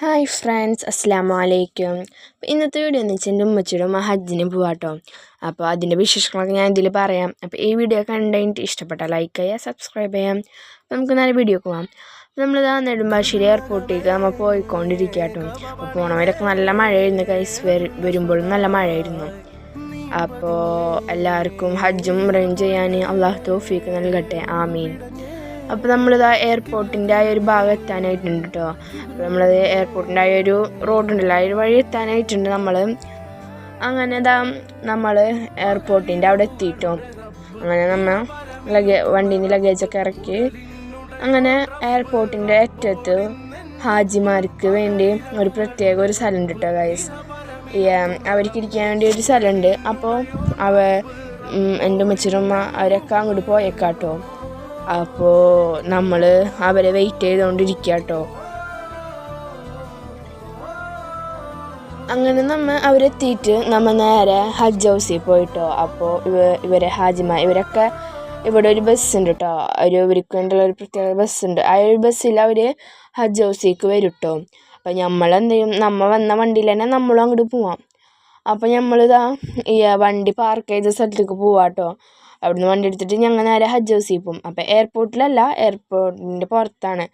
Hi friends അസ്സാം വലൈക്കും ഇന്നത്തെ വീഡിയോ എന്ന് വെച്ചാൽ എന്റെ ഉമ്മച്ചിയുടെ ഹജ്ജിന് പോവാട്ടോ അപ്പോൾ അതിന്റെ വിശേഷങ്ങളൊക്കെ ഞാൻ ഇതിൽ പറയാം. അപ്പോൾ ഈ വീഡിയോ കണ്ടിട്ട് ഇഷ്ടപ്പെട്ട ലൈക്ക് ചെയ്യുക സബ്സ്ക്രൈബ് ചെയ്യാം. നമുക്ക് നല്ല വീഡിയോ പോവാം. നമ്മളിതാ നെടുമ്പാശ്ശേരി എയർപോർട്ടിലേക്ക് നമ്മൾ പോയിക്കൊണ്ടിരിക്കുക കേട്ടോ അപ്പോൾ പോണവരൊക്കെ നല്ല മഴയായിരുന്നു കൈസ് വരുമ്പോഴും നല്ല മഴയായിരുന്നു. അപ്പോൾ എല്ലാവർക്കും ഹജ്ജും റൺ ചെയ്യാൻ അള്ളാഹു തോഫീക്ക് നൽകട്ടെ. ആമീൻ. അപ്പോൾ നമ്മളിതാ എയർപോർട്ടിന്റെ ആ ഒരു ഭാഗം എത്താനായിട്ടുണ്ട് കേട്ടോ അപ്പോൾ നമ്മളത് എയർപോർട്ടിന്റെ ആ ഒരു റോഡുണ്ടല്ലോ ആ ഒരു വഴി എത്താനായിട്ടുണ്ട് നമ്മൾ അങ്ങനെ ഇതാ നമ്മൾ എയർപോർട്ടിന്റെ അവിടെ എത്തിയിട്ടോ അങ്ങനെ നമ്മൾ ലഗേ നിന്ന് ലഗേജൊക്കെ ഇറക്കി അങ്ങനെ എയർപോർട്ടിന്റെ അറ്റത്ത് ഹാജിമാർക്ക് വേണ്ടി ഒരു പ്രത്യേക ഒരു സ്ഥലം കേട്ടോ ഗൈസ് അവർക്ക് ഇരിക്കാൻ വേണ്ടി ഒരു സ്ഥലമുണ്ട് അപ്പോൾ അവ എന്റെ ഉമ്മച്ചിരമ്മ അവരൊക്കെ അങ്ങോട്ട് പോയേക്കാട്ടോ അപ്പോൾ നമ്മൾ അവരെ വെയിറ്റ് ചെയ്തുകൊണ്ടിരിക്കുക കേട്ടോ അങ്ങനെ നമ്മൾ അവരെത്തിയിട്ട് നമ്മൾ നേരെ ഹജ്ജ് ഹൗസിൽ പോയിട്ടോ. അപ്പോൾ ഇവ ഇവരെ ഹാജിമ ഇവരൊക്കെ ഇവിടെ ഒരു ബസ് ഉണ്ട് കേട്ടോ ഒരു ഇവർക്ക് വേണ്ടിയുള്ള ഒരു പ്രത്യേക ബസ്സുണ്ട് ആ ഒരു ബസ്സിൽ അവർ ഹജ്ജ് ഹൗസിലേക്ക് വരും കേട്ടോ അപ്പം ചെയ്യും? നമ്മൾ വന്ന വണ്ടിയിൽ തന്നെ നമ്മളും അങ്ങോട്ട് പോവാം. അപ്പോൾ നമ്മളിതാ ഈ വണ്ടി പാർക്ക് ചെയ്ത സ്ഥലത്തേക്ക് പോവാം കേട്ടോ അവിടുന്ന് വണ്ടി എടുത്തിട്ട് ഞങ്ങൾ നേരെ ഹജ്ജ് ഹൗസിൽ പോകും. അപ്പോൾ എയർപോർട്ടിലല്ല എയർപോർട്ടിന്റെ പുറത്താണ്.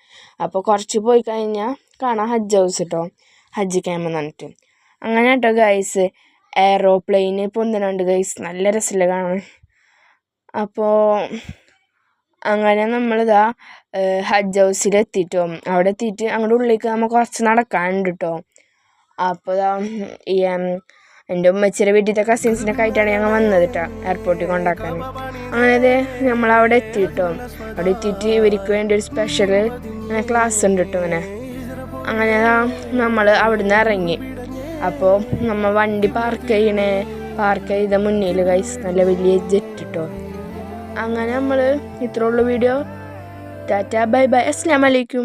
അപ്പോൾ കുറച്ച് പോയി കഴിഞ്ഞാൽ കാണാം ഹജ്ജ് ഹൗസ് കേട്ടോ ഹജ്ജ് ക്യാമ്പ് എന്ന് പറഞ്ഞിട്ട്. അങ്ങനെ കേട്ടോ ഗൈസ് എയറോപ്ലെയിന് പൊന്തിനുണ്ട് ഗൈസ് നല്ല രസമില്ല കാണാൻ. അപ്പോൾ അങ്ങനെ നമ്മളിതാ ഹജ്ജ് ഹൗസിൽ എത്തിയിട്ടോ അവിടെ എത്തിയിട്ട് അങ്ങോട്ട് ഉള്ളിലേക്ക് നമ്മൾ കുറച്ച് നടക്കാനുണ്ട് കേട്ടോ അപ്പോൾ ഈ എന്റെ ഉമ്മച്ചിയുടെ വീട്ടിലത്തെ കസിൻസിനൊക്കെ ആയിട്ടാണ് ഞങ്ങൾ വന്നത് കേട്ടോ എയർപോർട്ടിൽ കൊണ്ടാക്കാൻ. അങ്ങനെ നമ്മളവിടെ എത്തിയിട്ടോ? അവിടെ എത്തിയിട്ട് ഇവർക്ക് വേണ്ടി ഒരു സ്പെഷ്യൽ ഇങ്ങനെ ക്ലാസ് ഉണ്ട് കേട്ടോ ഇങ്ങനെ അങ്ങനെ നമ്മൾ അവിടുന്ന് ഇറങ്ങി. അപ്പോൾ നമ്മൾ വണ്ടി പാർക്ക് ചെയ്യണേ. പാർക്ക് ചെയ്ത മുന്നിൽ കൈസ് നല്ല വലിയ ജെറ്റ് കേട്ടോ അങ്ങനെ നമ്മൾ ഇത്രയുള്ള വീഡിയോ ടാറ്റ ബൈ ബൈ അസ്സാം വലൈക്കും